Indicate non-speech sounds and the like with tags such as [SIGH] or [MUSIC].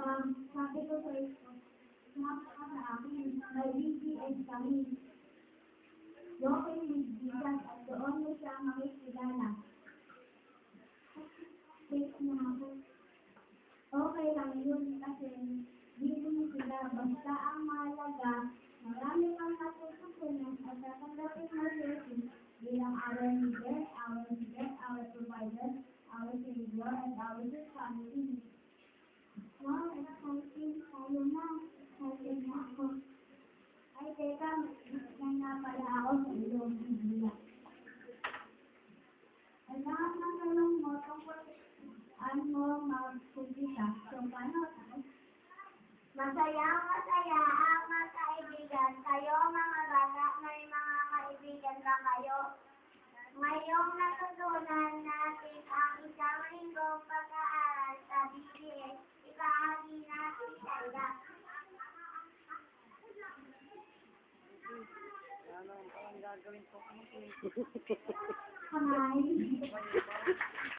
Sabi ko sa sumapaka sa akin, my beauty is coming. Walking with Jesus at doon mo siya makikilala. Take na ako. Okay lang yun kasi dito mo sila basta ang mahalaga. Marami kang matututunan at tatanggapin mo Jesus bilang our leader, our leader, our provider, our savior, and our family. Teka, may nga pala ako sa iyong biblia. Kailangan ng tanong mo tungkol ano magpumpisa. So, paano? Masaya, masaya ang mga kaibigan. Kayo, mga bata, may mga kaibigan ba kayo? Ngayong natutunan natin ang isang linggong pag-aaral sa BBS, ibahagi natin sa ila. Ano, ang gagawin po? Kamay. [LAUGHS]